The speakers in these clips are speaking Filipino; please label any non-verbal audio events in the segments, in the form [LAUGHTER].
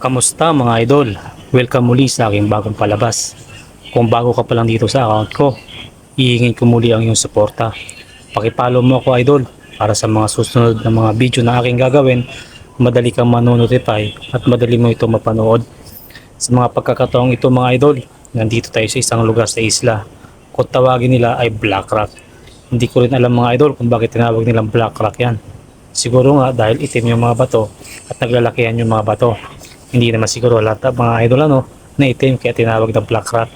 Kamusta mga idol? Welcome muli sa aking bagong palabas. Kung bago ka pa lang dito sa account ko, hihingin ko muli ang iyong suporta. Pakipollow mo ako idol para sa mga susunod na mga video na aking gagawin, madali kang manonotify at madali mo ito mapanood. Sa mga pagkakataong ito mga idol, nandito tayo sa isang lugar sa isla. Kung tawagin nila ay Black Rock. Hindi ko rin alam mga idol kung bakit tinawag nilang Black Rock yan. Siguro nga dahil itim yung mga bato at naglalakihan yung mga bato. Hindi naman siguro lahat ng mga idol ano, na itim kaya tinawag na Black Rock.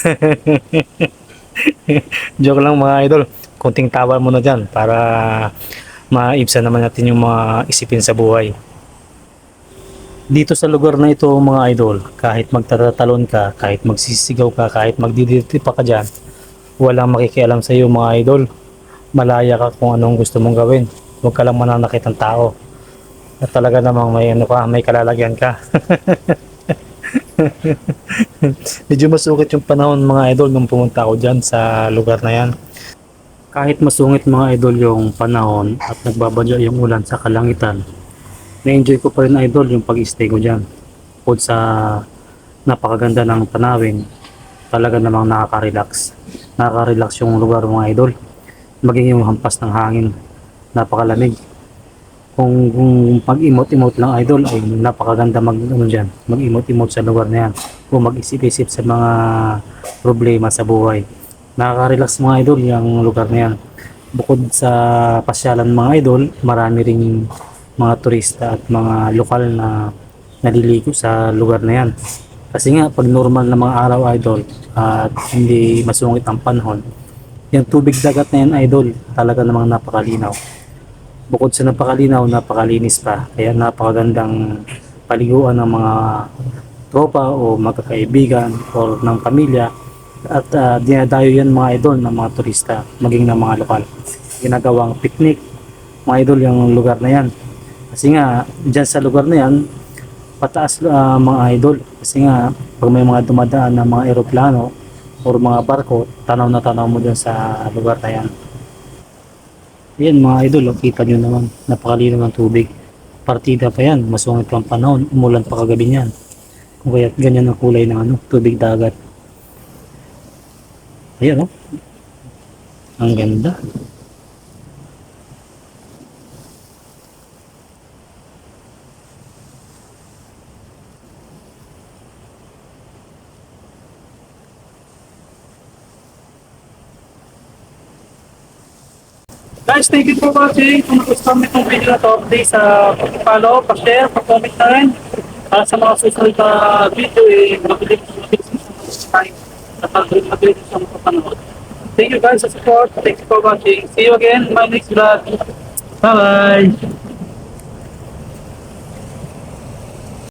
[LAUGHS] Joke lang mga idol. Kunting tawa muna dyan para maibsan naman natin yung mga isipin sa buhay. Dito sa lugar na ito mga idol, kahit magtatatalon ka, kahit magsisigaw ka, kahit magdiditi pa ka dyan, walang makikialam sa iyo mga idol. Malaya ka kung anong gusto mong gawin. Huwag ka lang mananakit ng tao. At talaga namang may ano ka, may kalalagyan ka. [LAUGHS] Medyo masukit yung panahon mga idol nung pumunta ako dyan sa lugar na yan. Kahit masungit mga idol yung panahon at nagbabadya yung ulan sa kalangitan, na-enjoy ko pa rin idol yung pag-stay ko dyan. Bukod sa napakaganda ng tanawin, talaga namang nakaka-relax. Nakaka-relax yung lugar mga idol. Maging yung hampas ng hangin, napakalamig. Kung, kung pag-emote-emote lang idol ay napakaganda mag ano dyan, mag-emote-emote sa lugar na yan. Kung mag-isip-isip sa mga problema sa buhay. Nakaka-relax mga idol yung lugar na yan. Bukod sa pasyalan mga idol, marami ring mga turista at mga lokal na naliligo sa lugar na yan. Kasi nga, pag normal na mga araw idol at hindi masungit ang panahon, yung tubig dagat na yan idol, talaga namang napakalinaw. Bukod sa napakalinaw, napakalinis pa. Kaya napakagandang paliguan ng mga tropa o magkakaibigan o ng pamilya. At uh, dinadayo yan mga idol ng mga turista maging ng mga lokal. Ginagawang picnic mga idol yung lugar na yan. Kasi nga dyan sa lugar na yan pataas ah, mga idol. Kasi nga pag may mga dumadaan na mga eroplano or mga barko tanaw na tanaw mo dyan sa lugar na yan yan mga idol oh, kita nyo naman napakalino ng tubig partida pa yan masungit pang panahon umulan pa kagabi niyan kung kaya ganyan ang kulay ng ano, tubig dagat Ayan, oh. Ang ganda. Guys, thank you for watching. Kung nagustuhan mo itong video na to, please uh, follow, pa-share, pa-comment na rin. Para sa mga susunod na video, eh, mabilis mabilis mo sa subscribe at mabilis mabilis sa mapapanood. Thank you guys sa support. Thank you for watching. See you again in my next vlog. Bye-bye!